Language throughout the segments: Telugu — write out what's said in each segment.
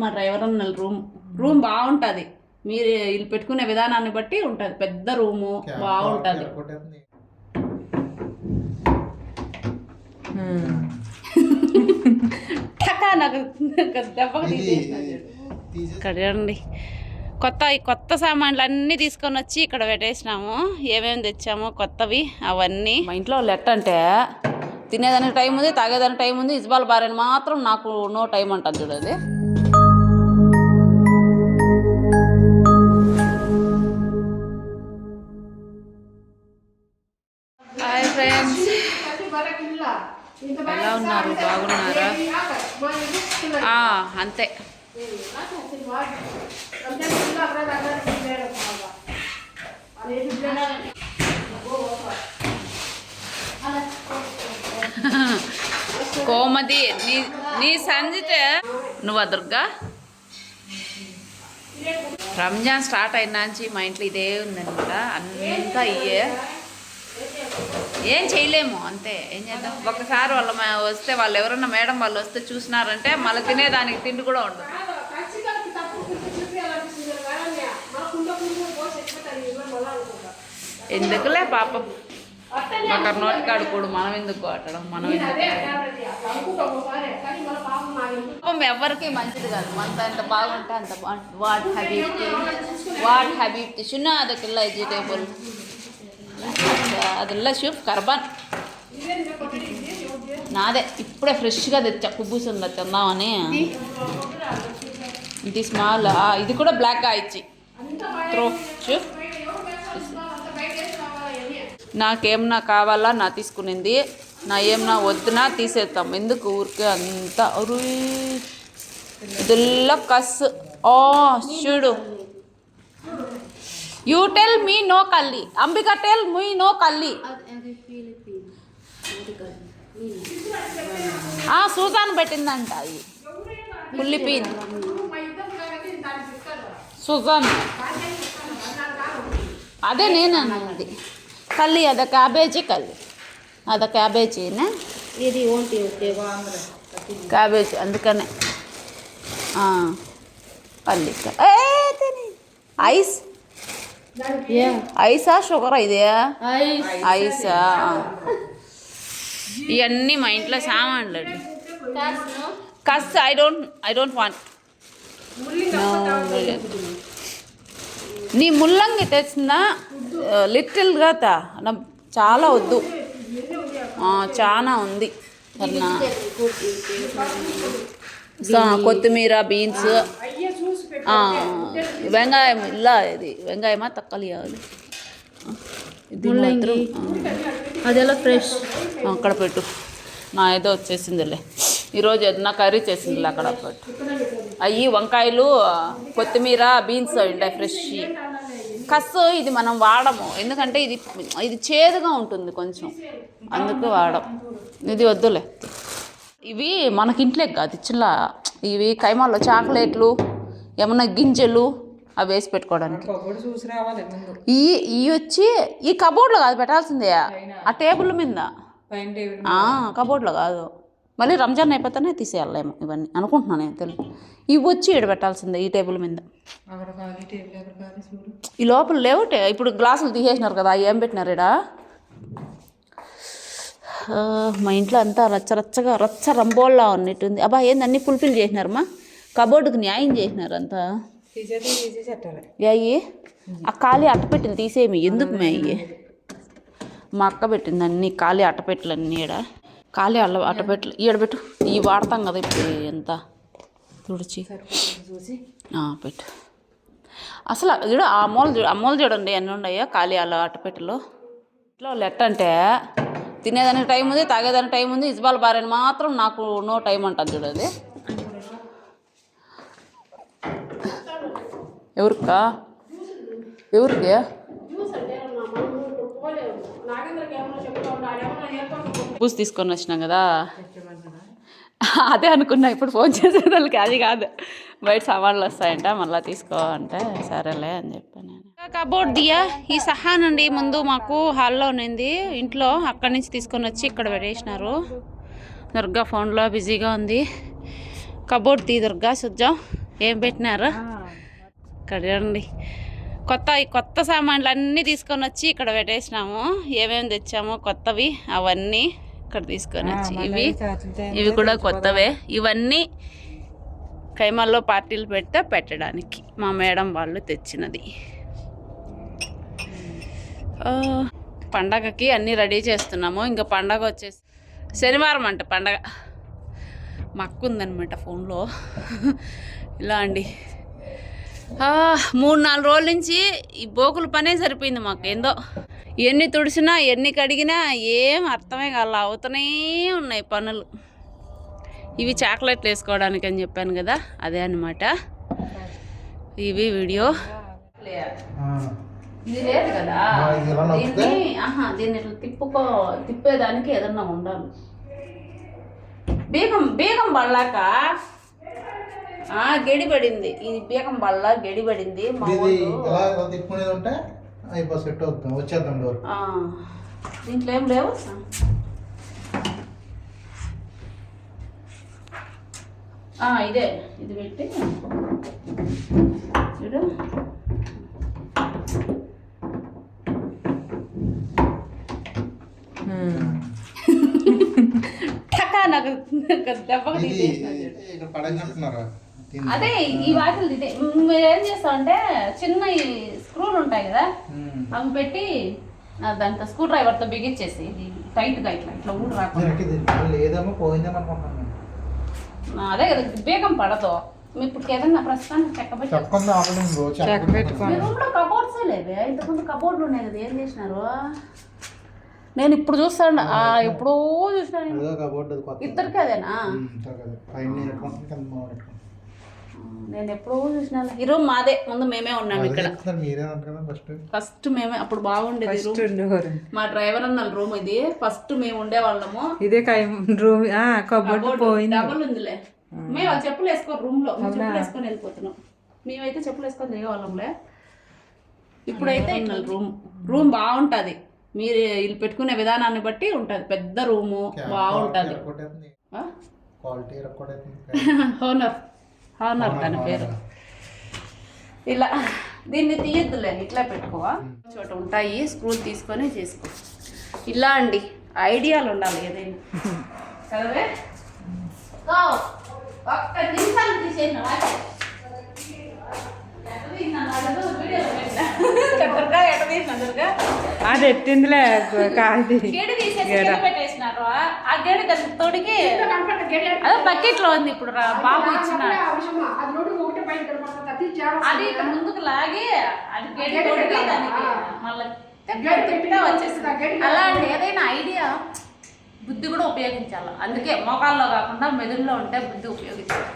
మా డ్రైవర్ అన్న రూమ్ రూమ్ బాగుంటుంది. మీరు ఇల్లు పెట్టుకునే విధానాన్ని బట్టి ఉంటుంది పెద్ద రూము బాగుంటుంది. టకా నాకు దెబ్బకు కొత్త కొత్త సామాన్లు అన్నీ తీసుకొని వచ్చి ఇక్కడ పెట్టేసినాము. ఏమేమి తెచ్చామో కొత్తవి అవన్నీ. మా ఇంట్లో లెట్ అంటే తినేదానికి టైం ఉంది తాగేదానికి టైం ఉంది ఇజ్బాల్ బారని మాత్రం నాకు నో టైం అంటుంది చూడది హాయ్ ఫ్రెండ్స్ ఎలా ఉన్నారు? బాగున్నారా? అంతే. కోమతి నీ నీ సంజిత నువ్వా దుర్గా? రంజాన్ స్టార్ట్ అయిన నుంచి మా ఇంట్లో ఇదే ఉందన్నమాట. అంతా ఇయ్యే. ఏం చేయలేము అంతే. ఏం చేద్దాం? ఒకసారి వాళ్ళ వస్తే వాళ్ళు ఎవరన్నా మేడం వాళ్ళు వస్తే చూసినారంటే మళ్ళీ తినేదానికి తిండి కూడా ఉండదు. ఎందుకులే పాపం? ఒక నోటికాడు కూడా మనం ఎందుకు కొట్టడం? మనం పాపం ఎవరికి మంచిది కాదు. మనతో ఎంత బాగుంటే అంత వాట్ హ్యాబీ వాట్ హ్యాబీ చిన్న అదొక వెజిటేబుల్ ಅದೆಲ್ಲ ಶೂಪ್ కర్బాన్ నాదే ఇప్పుడే ఫ్రెష్గా తెచ్చా కుబ్బూసంగా తిందామని ఇది స్మాల్ ఇది కూడా బ్లాక్గా ఇచ్చి త్రో చూప్ నాకేమన్నా కావాలా నా తీసుకునింది నా ఏమన్నా వద్దునా తీసేస్తాం ఎందుకు ఊరికే అంత అరుయ్ ఇదిల్లా కస్ ఓ చూడు యూ టెల్ మీ నో కల్లి అంబిక టెల్ మీ నో కల్లి ఆ సూజాన్ పెట్టిందంట అది. పుల్లిపీన్. సుజాన్. అదే నేను అన్నది కల్లి అద క్యాబేజీ కల్లి అద క్యాబేజీనే ఇది ఓంటి క్యాబేజీ అందుకనే. పల్లి. ఐస్? ఐసా షుగర్ ఇది? ఐసా. ఇవన్నీ మా ఇంట్లో సామాన్లు అండి. Cause I don't I don't want. నీ ముల్లంగి తెచ్చిందా? లిటిల్గా తా. నా- చాలా వద్దు. చాలా ఉంది. కొత్తిమీర బీన్స్. వెంగాయం ఇలా ఇది. వెంగాయమా தக்காளியா ఇది అది ఎలా ఫ్రెష్ అక్కడ పెట్టు. నా ఏదో వచ్చేసిందిలే. ఈరోజు ఏదన్నా కర్రీ చేసిందిలే అక్కడ పెట్టు అవి వంకాయలు కొత్తిమీర బీన్స్ ఉంటాయి ఫ్రెష్ కస్సు ఇది మనం వాడము. ఎందుకంటే ఇది ఇది చేదుగా ఉంటుంది కొంచెం. అందుకు వాడం. ఇది వద్దులే. ఇవి మనకింట్లోకి కాదు. ఇచ్చిన ఇవి కైమాల్లో చాక్లెట్లు ఏమన్నా గింజలు అవి వేసి పెట్టుకోవడానికి. ఈ ఇవి వచ్చి ఈ కబోర్డ్లో కాదు పెట్టాల్సిందే. ఆ టేబుల్ మీద. కబోర్డ్లో కాదు. మళ్ళీ రంజాన్ అయిపోతేనే తీసేయాలేమో ఇవన్నీ. అనుకుంటున్నాను నేను తెలుసు ఇవి వచ్చి ఈడ పెట్టాల్సిందే ఈ టేబుల్ మీద. ఈ లోపల లేవుటే ఇప్పుడు గ్లాసులు తీసేసినారు కదా ఏం పెట్టినారు ఆ, మా ఇంట్లో అంతా రచ్చ రచ్చగా రచ్చ రంబోల్లా ఉన్నట్టుంది. అబ్బా ఏంది అన్ని ఫుల్ఫిల్ చేసినారమ్మా? కబోర్డుకి న్యాయం చేసినారు అంతా తీసేది తీసి చెట్టాలి అయ్యి? ఆ ఖాళీ అట్టపెట్టెలు తీసేమి ఎందుకు మే అయ్యి? మా అక్క పెట్టింది అన్ని ఖాళీ అట్టపెట్టెలు అన్నీ ఈడ. ఖాళీ అల్ల అట్టపెట్టెలు ఈడబెట్టు ఇవి వాడతాం కదా ఇప్పుడు ఎంత తుడిచి పెట్టు. అసలు చూడు ఆ మూల చూడు ఆ మూల చూడండి ఎన్ని ఉన్నాయో ఖాళీ అల్ల అట్టపెట్టెలు ఇట్లా లెట్ అంటే తినేదానికి టైం ఉంది తాగేదానికి టైం ఉంది ఇజ్బాల్ బారని మాత్రం నాకు నో టైం అంటుంది చూడు ఎవరికా? ఎవరికి? పూసి తీసుకొని వచ్చినాం కదా. అదే అనుకున్నా ఇప్పుడు ఫోన్ చేసేదానికి అది కాదు. బయట సామాన్లు వస్తాయంట మళ్ళీ తీసుకో అంటే సరేలే అని చెప్పాను నేను. కబోర్డ్ దియా ఈ సహా నుండి ముందు మాకు హాల్లో ఉన్నింది. ఇంట్లో అక్కడి నుంచి తీసుకొని వచ్చి ఇక్కడ పెట్టేసినారు. దుర్గా ఫోన్లో బిజీగా ఉంది. కబోర్డ్ తీ దుర్గా చూద్దాం ఏం పెట్టినారు? ఇక్కడ చూడండి కొత్త కొత్త సామాన్లు అన్నీ తీసుకొని వచ్చి ఇక్కడ పెట్టేసినాము. ఏమేమి తెచ్చామో కొత్తవి అవన్నీ ఇక్కడ తీసుకొని వచ్చి ఇవి. ఇవి కూడా కొత్తవే. ఇవన్నీ కైమాల్లో పార్టీలు పెడితే పెట్టడానికి మా మేడం వాళ్ళు తెచ్చినది. పండగకి అన్నీ రెడీ చేస్తున్నాము. ఇంకా పండగ వచ్చేసి శనివారం అంట పండగ. మా అక్క ఉందనమాట ఫోన్లో. ఇలా అండి. మూడు నాలుగు రోజుల నుంచి ఈ బోకుల పనే సరిపోయింది మాకు. ఏందో ఎన్ని తుడిచినా ఎన్ని కడిగినా ఏం అర్థమే కాల. అవుతూనే ఉన్నాయి పనులు. ఇవి చాక్లెట్లు వేసుకోవడానికి అని చెప్పాను కదా అదే అన్నమాట. ఇవి వీడియో. ఇది లేదు కదా? దీన్ని దీన్ని ఇట్లా తిప్పుకో తిప్పేదానికి ఏదన్నా ఉండాలి. బీగం బీగం బళ్ళాక ఆ, గెడి పడింది ఇది బీగం బళ్ళ గెడి పడింది మా ఇది వాళ్ళు. ఇలా ఇలా తిప్పుకునేది ఉంటే అయిపో సెట్ అవుతాం వచ్చేద్దాం డోర్. ఆ, దీంట్లో ఏం లేవు? ఆ, ఇదే ఇది పెట్టి చూడు. నాకు ఇక్కడ పడగంటున్నారా అదే ఈ వాటిల్ ఇదే మీరు ఏం చేస్తామంటే చిన్న స్క్రూలు ఉంటాయి కదా అవి పెట్టి దాంతో స్క్రూ డ్రైవర్తో బిగించేసి ఇది టైట్గా ఇట్లా ఇట్లా రాకుండా. ఆ, అదే కదా బేగం పడదు. ఇప్పుడు ఏదన్నా ప్రస్తుతానికి చెక్క చెప్పుకుంటున్నాను. పెట్టుకో. మీ రూమ్లో కబోర్డ్సే లేవే? ఇంతకుముందు కబోర్డ్లు ఉన్నాయి కదా ఏం చేసినారు? నేను ఇప్పుడు చూస్తాను ఆ, ఎప్పుడో చూసాను అదో కబోర్డ్ అది కొత్త ఇద్దరికి అదేనా ఉమ్, ఇద్దరు కదా. పైన నేను ఎప్పుడో చూసినాను ఈ రూమ్ మాదే. ముందు మేమే ఉన్నాం ఇక్కడ. ఫస్ట్ ఫస్ట్ మేమే అప్పుడు బాగుండేది మా డ్రైవర్ అన్న రూమ్ ఇది. ఫస్ట్ మేము ఉండేవాళ్ళము. ఇదే కై రూమ్ కబోర్డ్ కబోర్డ్ పోయింది. డబుల్ ఉందిలే. మేము వాళ్ళు చెప్పులు వేసుకో రూమ్లో చెప్పులు వేసుకొని వెళ్ళిపోతున్నాం. మేమైతే చెప్పులు వేసుకొని దిగేవాళ్ళంలే. ఇప్పుడైతే రూమ్ రూమ్ బాగుంటది. మీరు ఇల్లు పెట్టుకునే విధానాన్ని బట్టి ఉంటది. పెద్ద రూము బాగుంటది. కొట్టేస్తుంది ఆ? క్వాలిటీ కొట్టేస్తుంది హోనర్ తన పేరు. ఇలా దీన్ని తీయద్దులే ఇట్లా పెట్టుకోవా? చోట ఉంటాయి స్క్రూలు తీసుకొని చేసుకో. ఇలా అండి ఐడియాలు ఉండాలి ఏదైనా కదవే? గో. ఒక్క నిమిషాలు తీసేసిన అది ఎట్టిందిలే కాదు ఆ గేడు దానికి తోడికి అదే బకెట్లో ఉంది ఇప్పుడు రా- బాబు ఇచ్చినాడు అది ముందుకు లాగి అది గేడు తోడికి దానికి మళ్ళీ వచ్చేసింది అలా అండి ఏదైనా ఐడియా బుద్ధి కూడా ఉపయోగించాలి. అందుకే మోకాల్లో కాకుండా మెదుడులో ఉంటే బుద్ధి ఉపయోగించాలి.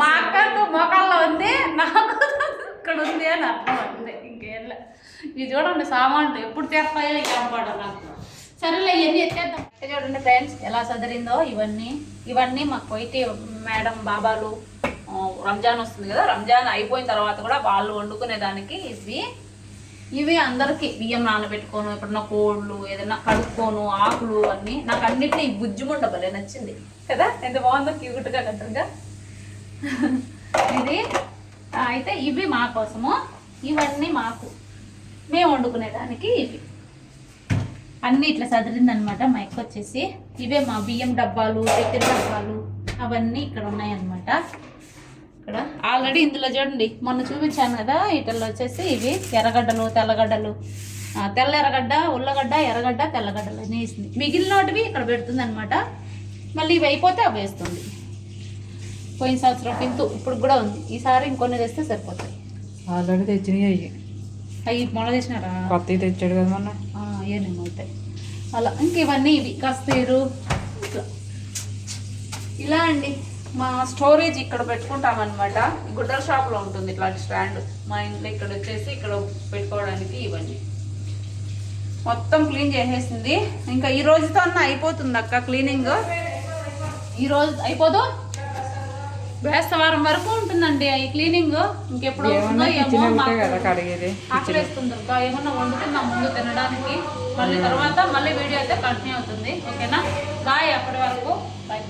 మా అక్కకు మోకాల్లో ఉంది నాకు ఇక్కడ ఉంది అని అర్థం అంతే ఇది చూడండి సామాన్లు ఎప్పుడు తెస్తాయో కనపడ నాకు. సరేలే ఇవన్నీ ఎత్తేద్దాం. చూడండి ఫ్రెండ్స్ ఎలా సదిరిందో ఇవన్నీ. ఇవన్నీ మాకు పోయితే మేడం బాబాలు రంజాన్ వస్తుంది కదా రంజాన్ అయిపోయిన తర్వాత కూడా వాళ్ళు వండుకునే దానికి ఇవి. ఇవి అందరికి బియ్యం నానబెట్టుకోను ఎప్పుడన్నా కోళ్ళు ఏదైనా కడుక్కోను ఆకులు అన్నీ. నాకు అన్నిటినీ ఈ బుజ్జిముండ భలే నచ్చింది. కదా? ఎంత బాగుందో క్యూట్గా కట్టరుగా ఇది అయితే ఇవి మా కోసము. ఇవన్నీ మాకు. మేము వండుకునేదానికి ఇవి. అన్నీ ఇట్లా సదిరిందనమాట. మా ఎక్కువ వచ్చేసి ఇవే మా బియ్యం డబ్బాలు చక్కెర డబ్బాలు అవన్నీ ఇక్కడ ఉన్నాయన్నమాట. ఇక్కడ ఆల్రెడీ ఇందులో చూడండి మొన్న చూపించాను కదా వీటిల్లో వచ్చేసి ఇవి ఎర్రగడ్డలు తెల్లగడ్డలు. తెల్ల ఎర్రగడ్డ ఉల్లగడ్డ ఎర్రగడ్డ తెల్లగడ్డలు అని వేసింది. మిగిలినటివి ఇక్కడ పెడుతుంది అనమాట మళ్ళీ ఇవి అయిపోతే అవి వేస్తుంది. పోయిన సంవత్సరం పింతు ఇప్పుడు కూడా ఉంది. ఈసారి ఇంకొన్ని తెస్తే సరిపోతాయి. ఆల్రెడీ తెచ్చినవి అయ్యి. అవి మొల చేసినారా కొత్తవి తెచ్చాడు కదా మొన్న. ఏనేమో అవుతాయి అలా ఇంక ఇవన్నీ ఇవి. కస్తీరు ఇట్లా. ఇలా అండి. మా స్టోరేజ్ ఇక్కడ పెట్టుకుంటామన్నమాట. గుడ్డల షాప్లో ఉంటుంది ఇట్లాంటి స్టాండ్. మా ఇంట్లో ఇక్కడ వచ్చేసి ఇక్కడ పెట్టుకోవడానికి ఇవన్నీ. మొత్తం క్లీన్ చేసేసింది. ఇంకా ఈ రోజుతో అన్న అయిపోతుంది అక్క క్లీనింగ్. ఈ రోజు అయిపోదు? బేస్తవారం వరకు ఉంటుందండి ఈ క్లీనింగ్. ఇంకెప్పుడు కిచెన్ ఏమో వెళ్తే మాకు కదా కడిగేది. ఆకలేస్తుంది దుర్గా ఏమన్నా వండుకుందాం ముందు తినడానికి. మళ్ళీ తర్వాత మళ్ళీ వీడియో అయితే కంటిన్యూ అవుతుంది. ఓకేనా? బాయ్ అప్పటి వరకు. బాయ్